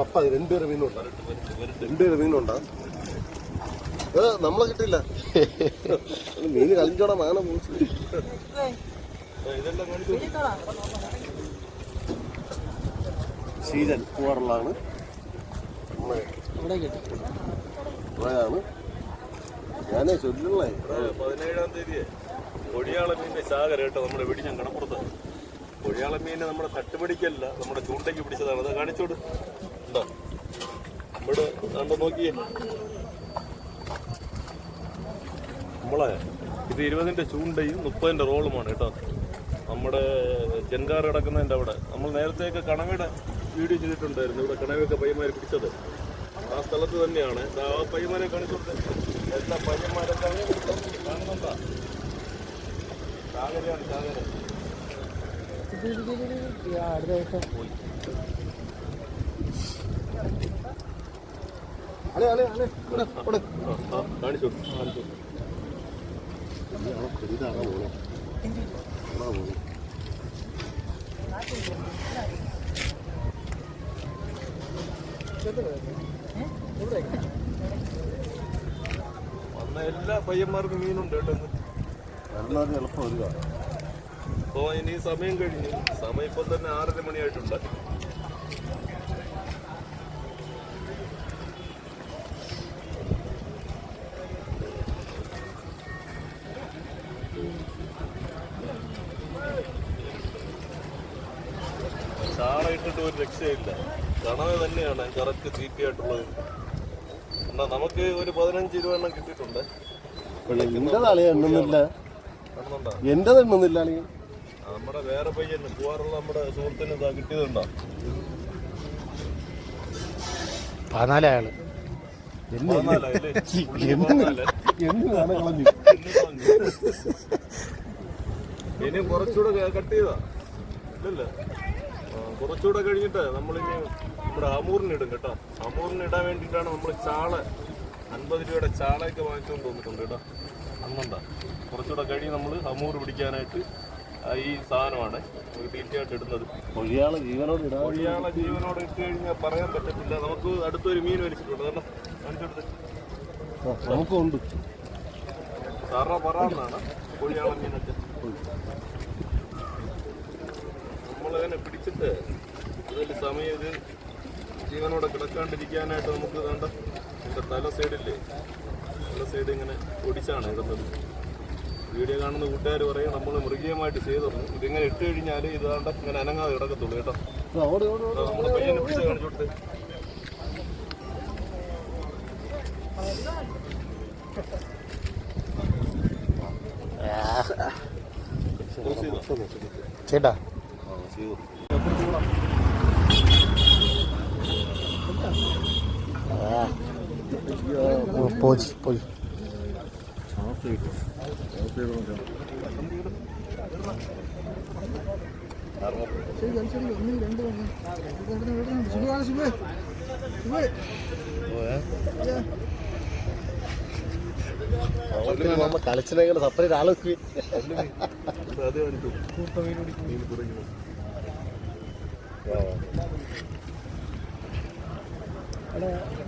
പപ്പ രണ്ടുപേരെ മീനുണ്ടാ രണ്ടുപേരെ മീനുണ്ടാ ഏ നമ്മളെ കിട്ടില്ല മീന് കളിച്ചോടാ മാന സീസൺ പൂവാറുള്ളതാണ് ആണ് ഞാനേ ചൊല്ലുള്ളേ. പതിനേഴാം തീയതി കൊടിയാള മീനിന്റെ ശാഖര കേട്ടോ നമ്മുടെ വെടിഞ്ഞം കടപ്പുറത്ത്. കൊഴിയാള മീനെ നമ്മുടെ തട്ടുപിടിക്കല്ല നമ്മുടെ ചൂണ്ടയ്ക്ക് പിടിച്ചതാണ്. അത് കാണിച്ചോട്. ഇവിടെ കണ്ടോ നോക്കിയേ. നമ്മളെ ഇത് ഇരുപതിന്റെ ചൂണ്ടയും മുപ്പതിന്റെ റോളുമാണ് കേട്ടോ. നമ്മുടെ ചെൻകാർ കിടക്കുന്നതിന്റെ അവിടെ. നമ്മൾ നേരത്തെയൊക്കെ കണവയുടെ വീഡിയോ ചെയ്തിട്ടുണ്ടായിരുന്നു. ഇവിടെ കണവയൊക്കെ പയ്യന്മാർ പിടിച്ചത്. ആ സ്ഥലത്ത് തന്നെയാണ്. ആ പയ്യന്മാരെ കാണിച്ചുകൊണ്ട് എല്ലാ പയ്യന്മാരൊക്കെ അങ്ങനെ കാണുന്നുണ്ടാ? ചാകരയാണ് ചാകര അളെ അളെ ഇവിടെ ഇവിടെ ആ, ആ, കാണിച്ചു കാണിച്ചു ഇതാണ് പോണേ അതാ പോണേ വന്ന എല്ലാ പയ്യന്മാർക്കും മീനുണ്ട് കേട്ടോ എളുപ്പം അപ്പോൾ ഇനി സമയം കഴിഞ്ഞു. സമയം ഇപ്പൊ തന്നെ ആറര മണിയായിട്ടുണ്ട്. ചാള ഇട്ടിട്ട് ഒരു രക്ഷയില്ല. കണവ തന്നെയാണ് കറക്റ്റ് തീറ്റയായിട്ടുള്ളത് എന്നാ നമുക്ക് ഒരു പതിനഞ്ച് രൂപ എണ്ണം കിട്ടിയിട്ടുണ്ട്. എന്റെ തലയെ എണ്ണുന്നില്ല എന്റേത് നമ്മുടെ വേറെ പയ്യന് പോവാറുള്ള നമ്മുടെ സുഹൃത്തിന് ഇതാ കിട്ടിയതുണ്ടോ? പതിനാലയാൾ. ഇനി കുറച്ചുകൂടെ കട്ട് ചെയ്താ. ഇല്ലല്ല? കുറച്ചുകൂടെ കഴിഞ്ഞിട്ട് നമ്മളിനി നമ്മുടെ അമൂറിന് ഇടും കേട്ടോ. അമൂറിന് ഇടാൻ വേണ്ടിയിട്ടാണ് നമ്മൾ ചാള അൻപത് രൂപയുടെ ചാളയൊക്കെ വാങ്ങിച്ചുകൊണ്ട് വന്നിട്ടുണ്ട് കേട്ടോ. അന്നുണ്ടാ കുറച്ചുകൂടെ കഴിഞ്ഞ് നമ്മൾ അമൂർ പിടിക്കാനായിട്ട് ഈ സാധനമാണ്. തീറ്റയായിട്ട് ഇടുന്നത്. ഒഴിയാളെ ജീവനോട് ഇടാം ഒഴിയാളെ ജീവനോട് ഇട്ട് കഴിഞ്ഞാൽ പറയാൻ പറ്റത്തില്ല. നമുക്ക് അടുത്തൊരു മീൻ വലിച്ചിട്ടുണ്ട് കാരണം കാണിച്ചെടുത്ത്. നമുക്കും ഉണ്ട് സാറ പറയാന്നാണ് കൊഴിയാള മീനൊക്കെ. നമ്മളതിനെ പിടിച്ചിട്ട് കൂടുതൽ സമയം ഇത് ജീവനോടെ കിടക്കാണ്ടിരിക്കാനായിട്ട് നമുക്ക് വേണ്ട. ഇതിന്റെ തല സൈഡില്ലേ തല സൈഡ് ഇങ്ങനെ ഒടിച്ചാണ് ഇടുന്നത്. വീഡിയോ കാണുന്ന കൂട്ടുകാർ പറയും നമ്മൾ മൃഗീയമായിട്ട് ചെയ്തു ഇതിങ്ങനെ ഇട്ട് കഴിഞ്ഞാൽ ഇത് വേണ്ട. ഇങ്ങനെ അനങ്ങാതെ കിടക്കത്തുള്ളൂ കേട്ടോ. നമ്മുടെ പയ്യനെ പിടിച്ച് കാണിച്ചോട്ടെ. ചേട്ടാ ഓ, പോയി കളിച്ചിനെങ്ങനെ സെപ്പറേറ്റ് ആളൊക്കെ ഇത്